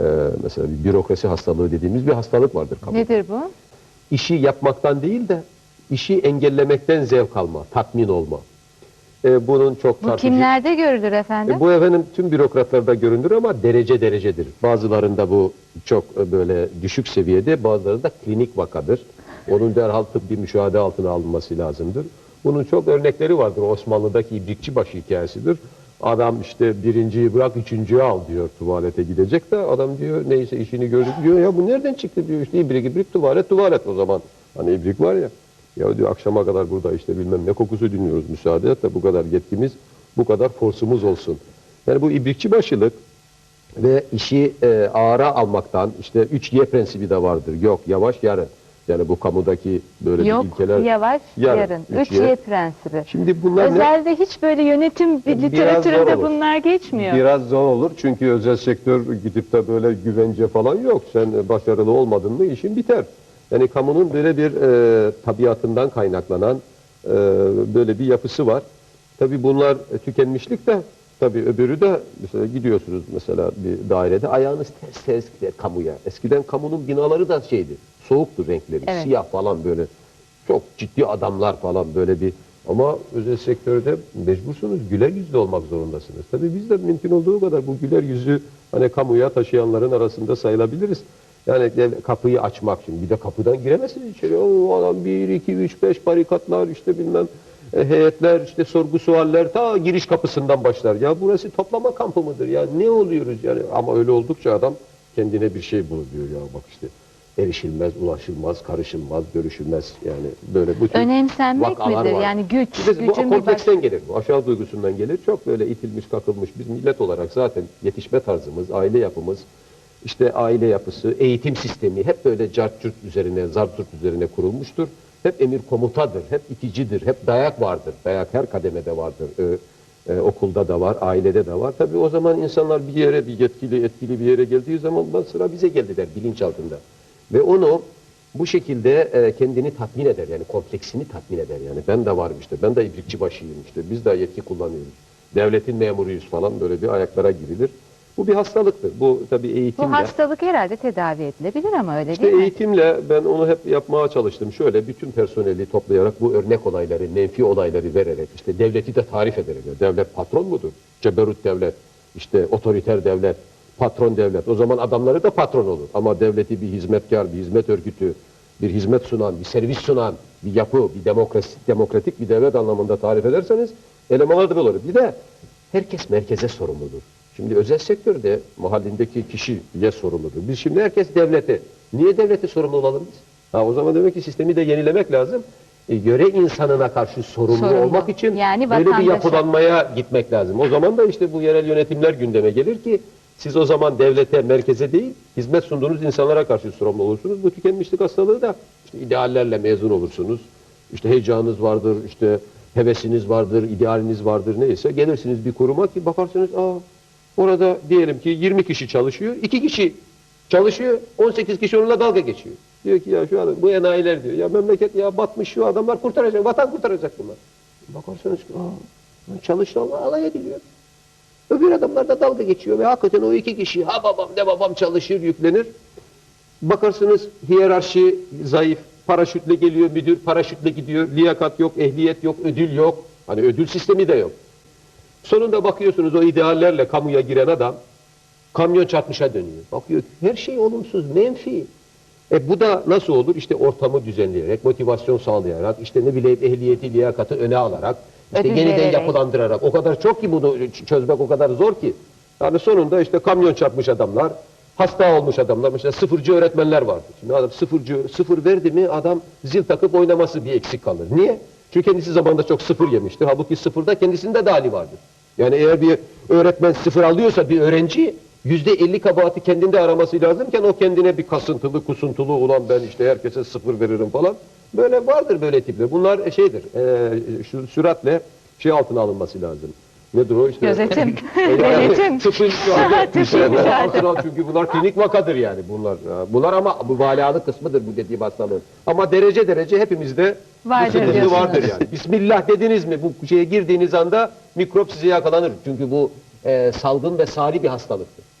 e, mesela bir bürokrasi hastalığı dediğimiz bir hastalık vardır kamuda. Nedir bu? İşi yapmaktan değil de işi engellemekten zevk alma, tatmin olma. E, bunun çok Bu çarpıcı. kimlerde görülür efendim? E, bu efendim tüm bürokratlarda görünür ama derece derecedir. Bazılarında bu çok e, böyle düşük seviyede, bazılarında klinik vakadır. Onun derhal tıbbi müşahede altına alınması lazımdır. Bunun çok örnekleri vardır. Osmanlı'daki ibrikçi başı hikayesidir. Adam işte birinciyi bırak üçüncüyü al diyor tuvalete gidecek de adam diyor neyse işini gördük diyor ya bu nereden çıktı diyor işte ibrik ibrik tuvalet tuvalet o zaman hani ibrik var ya ya diyor akşama kadar burada işte bilmem ne kokusu dinliyoruz müsaade et de bu kadar yetkimiz bu kadar forsumuz olsun. Yani bu ibrikçi başılık ve işi e, ağıra almaktan işte 3Y prensibi de vardır. Yok yavaş yarın. Yani bu kamudaki böyle Yok, bir ilkeler. yavaş, yarın. Yarın, Üç üç Y Y. prensibi. Şimdi bunlar ne? Özelde hiç böyle yönetim Biraz literatüründe bunlar geçmiyor. Biraz zor olur çünkü özel sektör gidip de böyle güvence falan yok. Sen başarılı olmadın mı işin biter. Yani kamunun böyle bir e, tabiatından kaynaklanan e, böyle bir yapısı var. Tabii bunlar e, tükenmişlik de tabii öbürü de mesela gidiyorsunuz mesela bir dairede ayağınız ters ters gider kamuya. Eskiden kamunun binaları da şeydi soğuktu renkleri Evet. siyah falan böyle çok ciddi adamlar falan böyle bir ama özel sektörde mecbursunuz güler yüzlü olmak zorundasınız. Tabii biz de mümkün olduğu kadar bu güler yüzü hani kamuya taşıyanların arasında sayılabiliriz. Yani kapıyı açmak şimdi bir de kapıdan giremezsiniz içeri. O adam 1, 2, 3, 5 barikatlar işte bilmem heyetler işte sorgu sualler ta giriş kapısından başlar. Ya burası toplama kampı mıdır ya ne oluyoruz yani ama öyle oldukça adam kendine bir şey buluyor ya bak işte erişilmez, ulaşılmaz, karışılmaz, görüşülmez yani böyle bu tür Önemsenmek vakalar midir? var. Yani güç, Bir de bu gücün bir baş... kompleksten gelir. Bu aşağı duygusundan gelir. Çok böyle itilmiş, kakılmış. Biz millet olarak zaten yetişme tarzımız, aile yapımız, işte aile yapısı, eğitim sistemi hep böyle cartçurt üzerine, zartçurt üzerine kurulmuştur. Hep emir komutadır, hep iticidir, hep dayak vardır. Dayak her kademede vardır. Ee, e, okulda da var, ailede de var. Tabii o zaman insanlar bir yere, bir yetkili, etkili bir yere geldiği zaman "Lan sıra bize geldi der bilinç altında. Ve onu bu şekilde e, kendini tatmin eder yani kompleksini tatmin eder yani ben de varım işte ben de ibrikçi başıyım işte biz de yetki kullanıyoruz. Devletin memuruyuz falan böyle bir ayaklara girilir. Bu bir hastalıktır. Bu tabii eğitimle. Bu hastalık herhalde tedavi edilebilir ama öyle İşte değil mi? eğitimle ben onu hep yapmaya çalıştım. Şöyle bütün personeli toplayarak bu örnek olayları, menfi olayları vererek işte devleti de tarif ederek. Devlet patron mudur? Ceberut devlet, işte otoriter devlet, patron devlet. O zaman adamları da patron olur. Ama devleti bir hizmetkar, bir hizmet örgütü, bir hizmet sunan, bir servis sunan, bir yapı, bir demokrasi, demokratik bir devlet anlamında tarif ederseniz elemanlar da böyle olur. Bir de herkes merkeze sorumludur. Şimdi özel sektörde mahallindeki kişiye sorumludur. Biz şimdi herkes devlete. Niye devlete sorumlu olalım biz? Ha, o zaman demek ki sistemi de yenilemek lazım. E, göre insanına karşı sorumlu, Sorumlu. olmak için Yani böyle bir yapılanmaya gitmek lazım. O zaman da işte bu yerel yönetimler gündeme gelir ki siz o zaman devlete, merkeze değil, hizmet sunduğunuz insanlara karşı sorumlu olursunuz. Bu tükenmişlik hastalığı da işte ideallerle mezun olursunuz. İşte heyecanınız vardır, işte hevesiniz vardır, idealiniz vardır neyse. Gelirsiniz bir kuruma ki bakarsınız aa orada diyelim ki 20 kişi çalışıyor, 2 kişi çalışıyor, 18 kişi onunla dalga geçiyor. Diyor ki ya şu adam bu enayiler diyor. Ya memleket ya batmış şu adamlar kurtaracak, vatan kurtaracak bunlar. Bakarsınız ki aa çalıştı ama alay ediliyor. Öbür adamlar da dalga geçiyor ve hakikaten o iki kişi ha babam ne babam çalışır yüklenir. Bakarsınız hiyerarşi zayıf, paraşütle geliyor müdür, paraşütle gidiyor, liyakat yok, ehliyet yok, ödül yok. Hani ödül sistemi de yok. Sonunda bakıyorsunuz o ideallerle kamuya giren adam kamyon çarpmışa dönüyor. Bakıyor her şey olumsuz, menfi. E bu da nasıl olur? İşte ortamı düzenleyerek, motivasyon sağlayarak, işte ne bileyim ehliyeti, liyakatı öne alarak, işte Ödül yeniden vererek. yapılandırarak. O kadar çok ki bunu ç- çözmek o kadar zor ki. Yani sonunda işte kamyon çarpmış adamlar, hasta olmuş adamlar, mesela sıfırcı öğretmenler vardı. Şimdi adam sıfırcı, sıfır verdi mi adam zil takıp oynaması bir eksik kalır. Niye? Çünkü kendisi zamanında çok sıfır yemiştir. Halbuki sıfırda kendisinde de hali vardır. Yani eğer bir öğretmen sıfır alıyorsa bir öğrenci yüzde elli kabahati kendinde araması lazımken o kendine bir kasıntılı kusuntulu ulan ben işte herkese sıfır veririm falan. Böyle vardır böyle tipler. Bunlar e, şeydir e, şu süratle şey altına alınması lazım. Nedir o işte? Gözetim, denetim. tıpın çünkü bunlar klinik vakadır yani bunlar. Bunlar ama bu valialık kısmıdır bu dediğim hastalığın. Ama derece derece hepimizde Vardır bu sıkıntı diyorsunuz. vardır yani. Bismillah dediniz mi bu şeye girdiğiniz anda mikrop size yakalanır. Çünkü bu e, salgın ve sari bir hastalıktır.